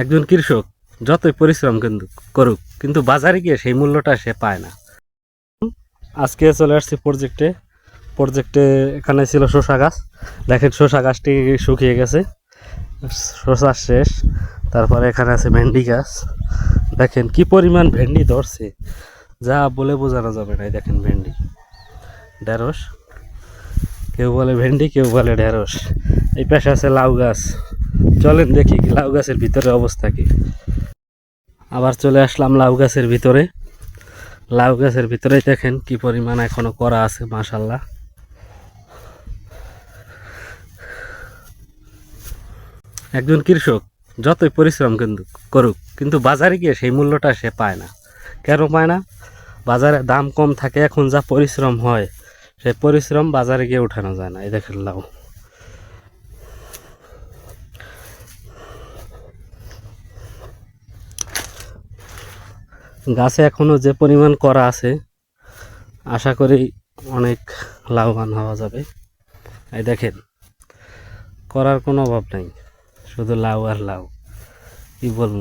একজন কৃষক, যতই পরিশ্রম কিন্তু করুক, কিন্তু বাজারে গিয়ে সেই মূল্যটা সে পায় না। আজকে চলে আসছি প্রজেক্টে প্রজেক্টে এখানে ছিল শসা গাছ। দেখেন শসা গাছটি শুকিয়ে গেছে। শসা শেষ। তারপরে এখানে আছে ভেন্ডি গাছ। দেখেন কি পরিমাণ ভেন্ডি ধরছে। যা বলে বোঝানো যাবে না দেখেন ভেন্ডি। ঢেঁড়স। কেউ বলে ভেন্ডি, কেউ বলে ঢেঁড়স। এই পাশে আছে লাউ গাছ। চলেন দেখি লাউ গাছের ভিতরে অবস্থা কি। আবার চলে আসলাম লাউ গাছের ভিতরে। লাউ গাছের ভিতরে দেখেন কি পরিমাণ এখনও করা আছে মাশাল্লাহ একজন কৃষক যতই পরিশ্রম কিন্তু করুক, কিন্তু বাজারে গিয়ে সেই মূল্যটা সে পায় না। কেন পায় না? বাজারে দাম কম থাকে, এখন যা পরিশ্রম হয়, সেই পরিশ্রম বাজারে গিয়ে উঠানো যায় না। এই দেখেন লাউ। গাছে এখনও যে পরিমাণ করা আছে, আশা করি অনেক লাভবান হওয়া যাবে। এই দেখেন, করার কোনো অভাব নাই, শুধু লাউ আর লাউ, কি বলব?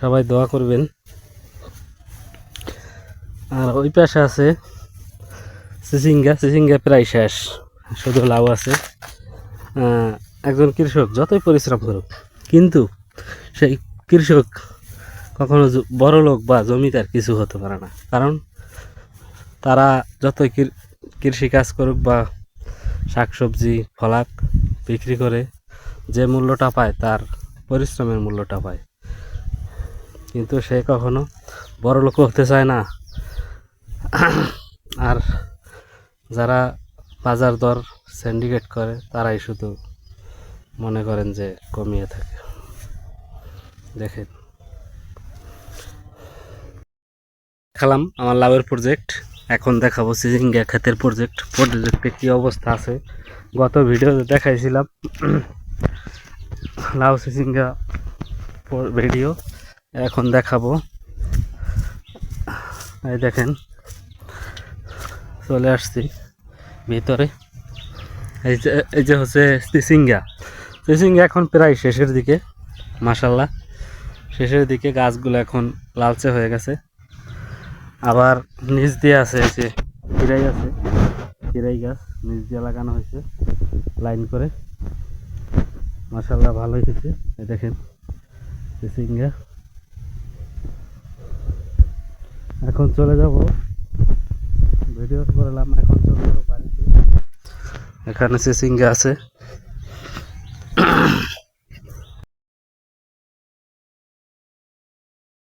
সবাই দোয়া করবেন। আর ওই পাশে আছে চিচিঙ্গা চিচিঙ্গা প্রায় শেষ। শুধু লাউ আছে। একজন কৃষক যতই পরিশ্রম করুক, কিন্তু সেই কৃষক কখনো বড় লোক বা জমিদার কিছু হতে পারে না। কারণ তারা যতই কৃষি কাজ করুক বা শাকসবজি, ফলাক বিক্রি করে যে মূল্যটা পায়, তার পরিশ্রমের মূল্যটা পায়। কিন্তু সে কখনো বড় লোক হতে চায় না। যারা বাজার দর সিন্ডিকেট করে, তারাই শুধু মনে করেন যে কমিয়ে থাকে। দেখেন। দেখালাম আমার লাভের প্রজেক্ট এখন দেখাবো সিজিঙ্গা ক্ষেতের প্রজেক্ট প্রজেক্টে কী অবস্থা আছে? গত ভিডিওতে দেখাইছিলাম লাউ সিজিঙ্গা ভিডিও এখন দেখাবো। এই দেখেন, চলে আসছি। ভিতরে। এই যে এই যে হচ্ছে চিচিঙ্গা চিচিঙ্গা এখন প্রায় শেষের দিকে মাসাল্লাহ শেষের দিকে গাছগুলো এখন লালচে হয়ে গেছে। আবার নিচ দিয়ে আছে যে খিরাই আছে। খিরাই গাছ নিচ দিয়ে লাগানো হয়েছে, লাইন করে। মাসাল্লাহ ভালোই হয়েছে। এই দেখেন চিচিঙ্গা এখন চলে যাব। ভিডিও করলাম, এখন এখানে চিচিঙ্গা আছে।